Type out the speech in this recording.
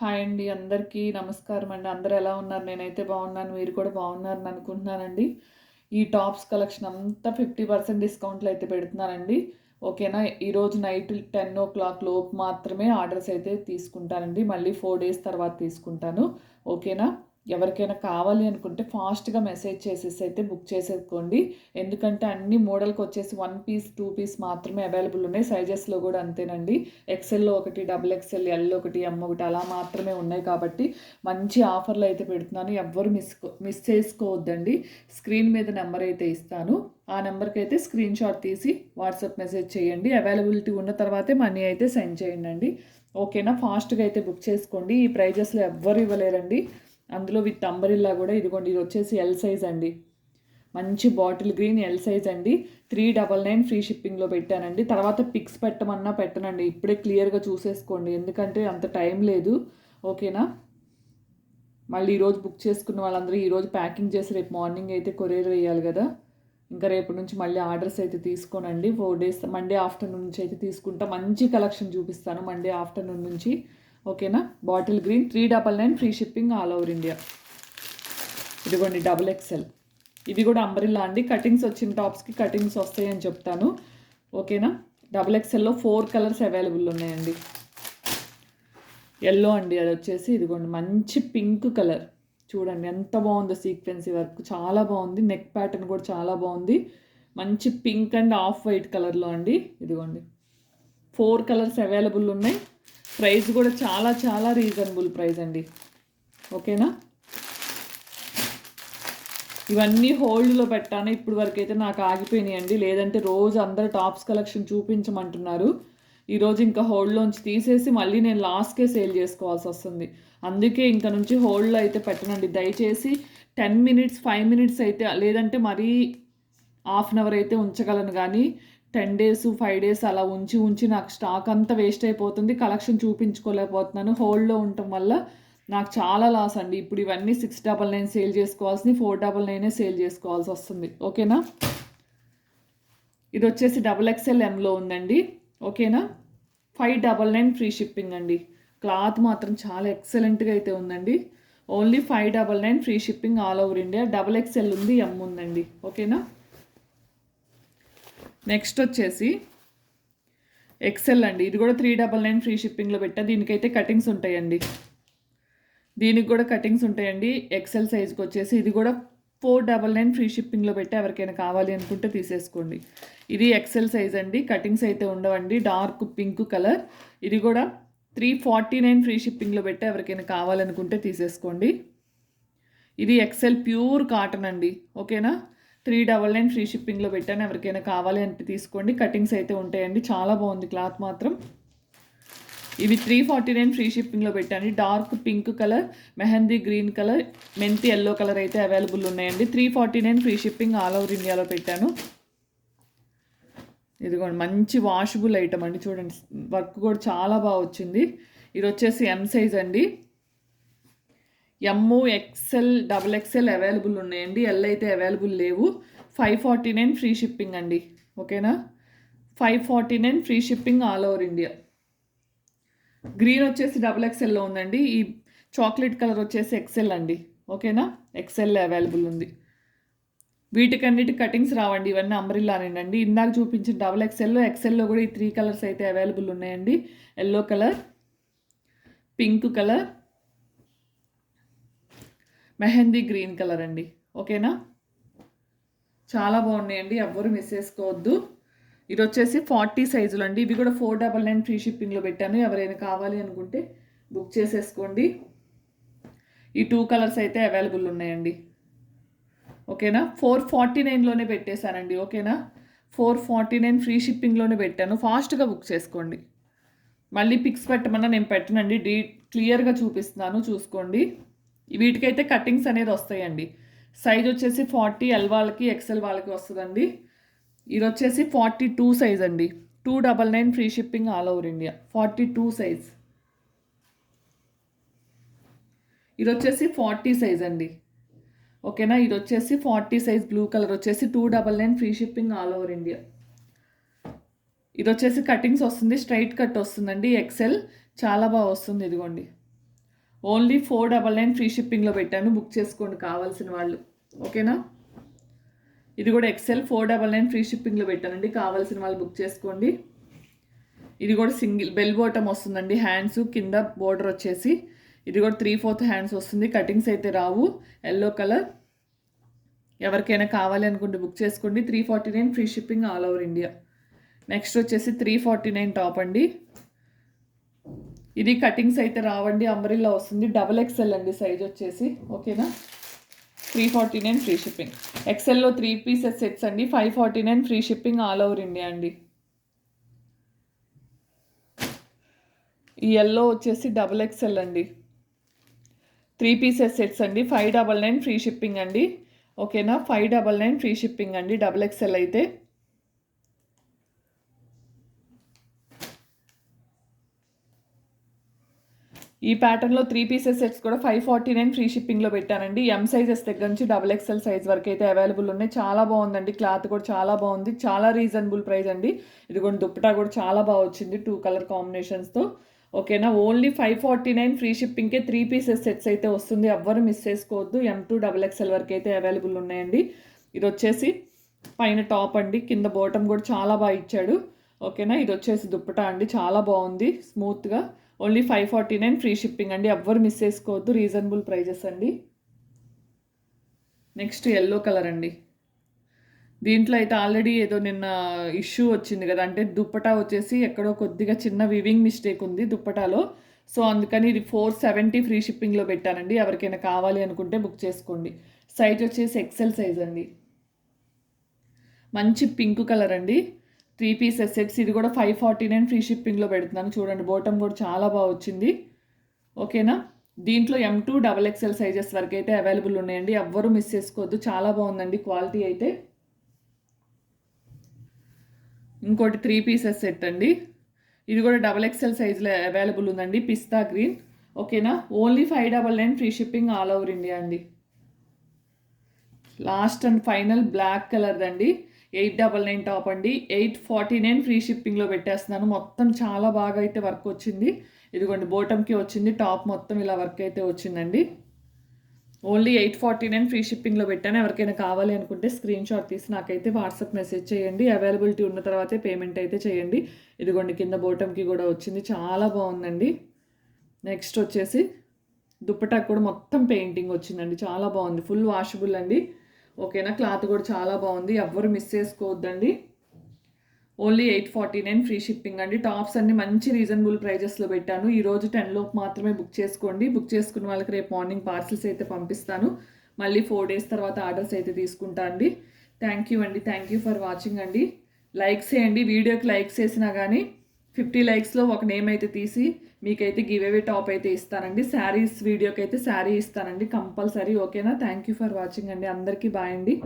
Hi అండి అందరికీ నమస్కారం అండి. అందరూ ఎలా ఉన్నారు? నేనైతే బాగున్నాను మీరు కూడా బాగున్నారని అనుకుంటున్నానండి. ఈ టాప్స్ కలెక్షన్ అంతా ఫిఫ్టీ పర్సెంట్ డిస్కౌంట్లు అయితే పెడుతున్నానండి. ఓకేనా? ఈరోజు నైట్ టెన్ ఓ క్లాక్ లోపు మాత్రమే ఆర్డర్స్ అయితే తీసుకుంటానండి. మళ్ళీ ఫోర్ డేస్ తర్వాత తీసుకుంటాను. ఓకేనా? ఎవరికైనా కావాలి అనుకుంటే ఫాస్ట్గా మెసేజ్ చేసేసి అయితే బుక్ చేసేసుకోండి. ఎందుకంటే అన్ని మోడల్కి వచ్చేసి వన్ పీస్ టూ పీస్ మాత్రమే అవైలబుల్ ఉన్నాయి. సైజెస్లో కూడా అంతేనండి. ఎక్సెల్లో ఒకటి డబుల్ ఎక్సెల్ ఎల్ ఒకటి ఎమ్ ఒకటి అలా మాత్రమే ఉన్నాయి కాబట్టి మంచి ఆఫర్లు అయితే పెడుతున్నాను. ఎవ్వరు మిస్ మిస్ చేసుకోవద్దండి. స్క్రీన్ మీద నెంబర్ అయితే ఇస్తాను. ఆ నెంబర్కి అయితే స్క్రీన్ షాట్ తీసి వాట్సాప్ మెసేజ్ చేయండి. అవైలబిలిటీ ఉన్న తర్వాతే మనీ అయితే సెండ్ చేయండి ఓకేనా? ఫాస్ట్గా అయితే బుక్ చేసుకోండి. ఈ ప్రైజెస్లో ఎవ్వరు ఇవ్వలేరండి. అందులో విత్ అంబరిల్లా కూడా ఇదిగోండి ఇది వచ్చేసి ఎల్ సైజ్ అండి. మంచి బాటిల్ గ్రీన్ ఎల్ సైజ్ అండి. త్రీ డబల్ నైన్ ఫ్రీ షిప్పింగ్లో పెట్టానండి. తర్వాత పిక్స్ పెట్టమన్నా పెట్టనండి. ఇప్పుడే క్లియర్గా చూసేసుకోండి. ఎందుకంటే అంత టైం లేదు. ఓకేనా? మళ్ళీ ఈరోజు బుక్ చేసుకున్న వాళ్ళందరూ ఈరోజు ప్యాకింగ్ చేసి రేపు మార్నింగ్ అయితే కొరియర్ వేయాలి కదా. ఇంకా రేపటి నుంచి మళ్ళీ ఆర్డర్స్ అయితే తీసుకోనండి. ఫోర్ డేస్ మండే ఆఫ్టర్నూన్ నుంచి అయితే తీసుకుంటా. మంచి కలెక్షన్ చూపిస్తాను. మండే ఆఫ్టర్నూన్ నుంచి. ఓకేనా? Bottle green three double nine free shipping all over India ఇదిగోండి డబుల్ ఎక్సెల్ ఇది కూడా అంబరిల్లా అండి. కటింగ్స్ వచ్చిన టాప్స్కి కటింగ్స్ వస్తాయని చెప్తాను. ఓకేనా? డబుల్ ఎక్సెల్లో ఫోర్ కలర్స్ అవైలబుల్ ఉన్నాయండి. ఎల్లో అండి అది వచ్చేసి ఇదిగోండి మంచి పింక్ కలర్ చూడండి ఎంత బాగుందో సీక్వెన్సీ వర్క్. చాలా బాగుంది. నెక్ ప్యాటర్న్ కూడా చాలా బాగుంది. మంచి పింక్ అండ్ ఆఫ్ వైట్ కలర్లో అండి. ఇదిగోండి ఫోర్ కలర్స్ అవైలబుల్ ఉన్నాయి. ప్రైస్ కూడా చాలా చాలా రీజనబుల్ ప్రైస్ అండి. ఓకేనా? ఇవన్నీ హోల్డ్లో పెట్టాను. ఇప్పుడు వరకు అయితే నాకు ఆగిపోయినాయి అండి. లేదంటే రోజు అందరు టాప్స్ కలెక్షన్ చూపించమంటున్నారు. ఈరోజు ఇంకా హోల్డ్లోంచి తీసేసి మళ్ళీ నేను లాస్ట్కే సేల్ చేసుకోవాల్సి వస్తుంది. అందుకే ఇంకా నుంచి హోల్డ్లో అయితే పెట్టనండి. దయచేసి టెన్ మినిట్స్ ఫైవ్ మినిట్స్ అయితే లేదంటే మరీ హాఫ్ అన్ అవర్ అయితే ఉంచగలను. కానీ టెన్ డేస్ ఫైవ్ డేస్ అలా ఉంచి ఉంచి నాకు స్టాక్ అంతా వేస్ట్ అయిపోతుంది. కలెక్షన్ చూపించుకోలేకపోతున్నాను. హోల్డ్లో ఉండటం వల్ల నాకు చాలా లాస్ అండి. ఇప్పుడు ఇవన్నీ సిక్స్ డబల్ నైన్ సేల్ చేసుకోవాల్సింది ఫోర్ డబల్ నైనే సేల్ చేసుకోవాల్సి వస్తుంది. ఓకేనా? ఇది వచ్చేసి డబల్ ఎక్స్ఎల్ ఎంలో ఉందండి. ఓకేనా? Five double nine free shipping అండి. క్లాత్ మాత్రం చాలా ఎక్సలెంట్గా అయితే ఉందండి. Only five double nine free shipping all over India. Double XL ఉంది ఎమ్ ఉందండి. ఓకేనా? నెక్స్ట్ వచ్చేసి ఎక్సెల్ అండి. ఇది కూడా త్రీ డబల్ నైన్ ఫ్రీ షిప్పింగ్లో పెట్టా. దీనికైతే కటింగ్స్ ఉంటాయండి. దీనికి కూడా కటింగ్స్ ఉంటాయండి. ఎక్సెల్ సైజ్కి వచ్చేసి ఇది కూడా ఫోర్ డబల్ నైన్ ఫ్రీ షిప్పింగ్లో పెట్టి. ఎవరికైనా కావాలి అనుకుంటే తీసేసుకోండి. ఇది ఎక్సెల్ సైజ్ అండి. కటింగ్స్ అయితే ఉండవండి. డార్క్ పింక్ కలర్ ఇది కూడా త్రీ ఫార్టీ నైన్ ఫ్రీ షిప్పింగ్లో పెట్టి. ఎవరికైనా కావాలనుకుంటే తీసేసుకోండి. ఇది ఎక్సెల్ ప్యూర్ కాటన్ అండి. ఓకేనా త్రీ డబల్ నైన్ ఫ్రీ షిప్పింగ్లో పెట్టాను. ఎవరికైనా కావాలి అంటే తీసుకోండి. కటింగ్స్ అయితే ఉంటాయండి. చాలా బాగుంది క్లాత్ మాత్రం. ఇవి త్రీ ఫార్టీ నైన్ ఫ్రీ షిప్పింగ్లో పెట్టాను. Dark pink colour mehndi green colour మెంతి ఎల్లో కలర్ అయితే అవైలబుల్ ఉన్నాయండి. Three forty nine free shipping all over ఇండియాలో పెట్టాను. ఇదిగోండి మంచి వాషబుల్ ఐటమ్ అండి. చూడండి వర్క్ కూడా చాలా బాగా వచ్చింది. ఇది వచ్చేసి ఎం సైజ్ అండి. M XL double XL available ఉన్నాయండి. ఎల్ అయితే అవైలబుల్ లేవు. Five forty nine free shipping అండి. ఓకేనా? Five forty nine free shipping all over India. Green వచ్చేసి డబుల్ ఎక్సెల్లో ఉందండి. ఈ చాక్లెట్ కలర్ వచ్చేసి ఎక్సెల్ అండి. ఓకేనా? ఎక్సెల్ అవైలబుల్ ఉంది. వీటికన్నిటి కటింగ్స్ రావండి. ఇవన్నీ అంబ్రిల్లానేనండి. ఇందాక చూపించిన డబుల్ ఎక్సెల్లో ఎక్సెల్లో కూడా ఈ త్రీ కలర్స్ అయితే అవైలబుల్ ఉన్నాయండి. Yellow colour pink colour mehndi green colour అండి. ఓకేనా? చాలా బాగున్నాయండి. ఎవ్వరు మిస్ చేసుకోవద్దు. ఇది వచ్చేసి ఫార్టీ సైజులు అండి. ఇవి కూడా ఫోర్ డబల్ నైన్ ఫ్రీ షిప్పింగ్లో పెట్టాను. ఎవరైనా కావాలి అనుకుంటే బుక్ చేసేసుకోండి. ఈ టూ కలర్స్ అయితే అవైలబుల్ ఉన్నాయండి. ఓకేనా? ఫోర్ ఫార్టీ నైన్లోనే పెట్టేశానండి. ఓకేనా? ఫోర్ ఫార్టీ నైన్ ఫ్రీ షిప్పింగ్లోనే పెట్టాను. ఫాస్ట్గా బుక్ చేసుకోండి. మళ్ళీ పిక్స్ పెట్టమన్నా నేను పెట్టనండి. డీ క్లియర్గా చూపిస్తున్నాను. చూసుకోండి. వీటికైతే కటింగ్స్ అనేది వస్తాయండి. సైజ్ వచ్చేసి ఫార్టీ ఎల్ వాళ్ళకి ఎక్సెల్ వాళ్ళకి వస్తుందండి. ఇది వచ్చేసి ఫార్టీ టూ సైజ్ అండి. Two double nine free shipping all over India. Forty two size. ఇది వచ్చేసి ఫార్టీ సైజ్ అండి. ఓకేనా? ఇది వచ్చేసి ఫార్టీ సైజ్ బ్లూ కలర్ వచ్చేసి two double nine free shipping all over India. ఇది వచ్చేసి కటింగ్స్ వస్తుంది. స్ట్రైట్ కట్ వస్తుందండి. ఎక్సెల్ చాలా బాగా వస్తుంది ఇదిగోండి. Only four double nine free షిప్పింగ్లో పెట్టాను బుక్ చేసుకోండి కావాల్సిన వాళ్ళు. ఓకేనా? ఇది కూడా XL four double nine free షిప్పింగ్లో పెట్టానండి కావాల్సిన వాళ్ళు బుక్ చేసుకోండి. ఇది కూడా సింగిల్ బెల్ బాటమ్ వస్తుందండి హ్యాండ్స్ కింద బోర్డర్ వచ్చేసి. ఇది కూడా త్రీ ఫోర్త్ హ్యాండ్స్ వస్తుంది కటింగ్స్ అయితే రావు ఎల్లో కలర్. ఎవరికైనా కావాలి అనుకుంటే బుక్ చేసుకోండి three forty nine free shipping all over India. Next వచ్చేసి త్రీ ఫార్టీ నైన్ టాప్ అండి. ఇది కటింగ్స్ అయితే రావండి అంబ్రిల్లా వస్తుంది. డబల్ ఎక్స్ఎల్ అండి సైజ్ వచ్చేసి. ఓకేనా three forty nine free shipping ఎక్సెల్లో three pieces sets అండి. Five forty nine free shipping all over India అండి. ఈ ఎల్లో వచ్చేసి డబుల్ ఎక్స్ఎల్ అండి. త్రీ పీసెస్ సెట్స్ అండి. Five double nine free shipping అండి. ఓకేనా five double nine free shipping అండి. Double XL అయితే. ఈ ప్యాటర్న్లో త్రీ పీసెస్ సెట్స్ కూడా ఫైవ్ ఫార్టీ నైన్ ఫ్రీ షిప్పింగ్లో పెట్టానండి. ఎం సైజెస్ దగ్గర నుంచి డబుల్ ఎక్స్ఎల్ సైజ్ వరకు అయితే అవైలబుల్ ఉన్నాయి. చాలా బాగుందండి. క్లాత్ కూడా చాలా బాగుంది. చాలా రీజనబుల్ ప్రైస్ అండి. ఇదిగోండి దుప్పటా కూడా చాలా బాగా వచ్చింది. టూ కలర్ కాంబినేషన్స్తో ఓకేనా only five forty nine free షిప్పింగ్కే three pieces sets అయితే వస్తుంది. ఎవ్వరు మిస్ చేసుకోవద్దు. ఎం టూ డబుల్ ఎక్స్ఎల్ వరకు అయితే అవైలబుల్ ఉన్నాయండి. ఇది వచ్చేసి పైన టాప్ అండి. కింద బాటమ్ కూడా చాలా బాగా ఇచ్చాడు. ఓకేనా ఇది వచ్చేసి దుప్పటా అండి. చాలా బాగుంది. స్మూత్గా only five forty nine free shipping అండి. ఎవ్వరు మిస్ చేసుకోవద్దు. రీజనబుల్ ప్రైజెస్ అండి. నెక్స్ట్ ఎల్లో కలర్ అండి. దీంట్లో అయితే ఆల్రెడీ ఏదో నిన్న ఇష్యూ వచ్చింది కదా. అంటే దుప్పటా వచ్చేసి ఎక్కడో కొద్దిగా చిన్న వివింగ్ మిస్టేక్ ఉంది దుప్పటాలో. సో అందుకని ఇది ఫోర్ సెవెంటీ ఫ్రీ షిప్పింగ్లో పెట్టానండి. ఎవరికైనా కావాలి అనుకుంటే బుక్ చేసుకోండి. సైజ్ వచ్చేసి ఎక్సెల్ సైజ్ అండి. మంచి పింక్ కలర్ అండి. త్రీ పీసెస్ సెట్స్ ఇది కూడా ఫైవ్ ఫార్టీ నైన్ ఫ్రీ షిప్పింగ్లో పెడుతున్నాను. చూడండి బోటం కూడా చాలా బాగా వచ్చింది. ఓకేనా? దీంట్లో M two double XL sizes వరకు అయితే అవైలబుల్ ఉన్నాయండి. ఎవ్వరూ మిస్ చేసుకోవద్దు. చాలా బాగుందండి క్వాలిటీ అయితే. ఇంకోటి త్రీ పీసెస్ సెట్ అండి. ఇది కూడా డబల్ ఎక్స్ఎల్ సైజ్లో అవైలబుల్ ఉందండి. పిస్తా గ్రీన్ ఓకేనా? Only five double nine free shipping all over India అండి. Last and final black colour అండి. ఎయిట్ డబల్ నైన్ టాప్ అండి. ఎయిట్ ఫార్టీ నైన్ ఫ్రీ షిప్పింగ్లో పెట్టేస్తున్నాను. మొత్తం చాలా బాగా అయితే వర్క్ వచ్చింది. ఇదిగోండి బోటంకి వచ్చింది. టాప్ మొత్తం ఇలా వర్క్ అయితే వచ్చిందండి. Only eight forty nine free షిప్పింగ్లో పెట్టాను. ఎవరికైనా కావాలి అనుకుంటే స్క్రీన్ షాట్ తీసి నాకైతే వాట్సాప్ మెసేజ్ చేయండి. అవైలబిలిటీ ఉన్న తర్వాతే పేమెంట్ అయితే చేయండి. ఇదిగోండి కింద బోటంకి కూడా వచ్చింది. చాలా బాగుందండి. నెక్స్ట్ వచ్చేసి దుప్పటా కూడా మొత్తం పెయింటింగ్ వచ్చిందండి. చాలా బాగుంది. ఫుల్ వాషబుల్ అండి. ఓకేనా? క్లాత్ కూడా చాలా బాగుంది. ఎవ్వరు మిస్ చేసుకోవద్దండి. Only eight forty nine free shipping అండి. టాప్స్ అన్ని మంచి రీజనబుల్ ప్రైజెస్లో పెట్టాను. ఈరోజు టెన్ లోపు మాత్రమే బుక్ చేసుకోండి. బుక్ చేసుకున్న వాళ్ళకి రేపు మార్నింగ్ పార్సిల్స్ అయితే పంపిస్తాను. మళ్ళీ ఫోర్ డేస్ తర్వాత ఆర్డర్స్ అయితే తీసుకుంటా అండి. థ్యాంక్ యూ అండి. థ్యాంక్ యూ ఫర్ వాచింగ్ అండి. లైక్స్ చేయండి. వీడియోకి లైక్స్ చేసినా కానీ ఫిఫ్టీ లైక్స్లో ఒక నేమ్ అయితే తీసి మీకైతే గివ్ అవే టాప్ అయితే ఇస్తానండి. శారీస్ వీడియోకి అయితే శారీ ఇస్తానండి. కంపల్సరీ ఓకేనా? థ్యాంక్ యూ ఫర్ వాచింగ్ అండి. అందరికీ బాయ్ అండి.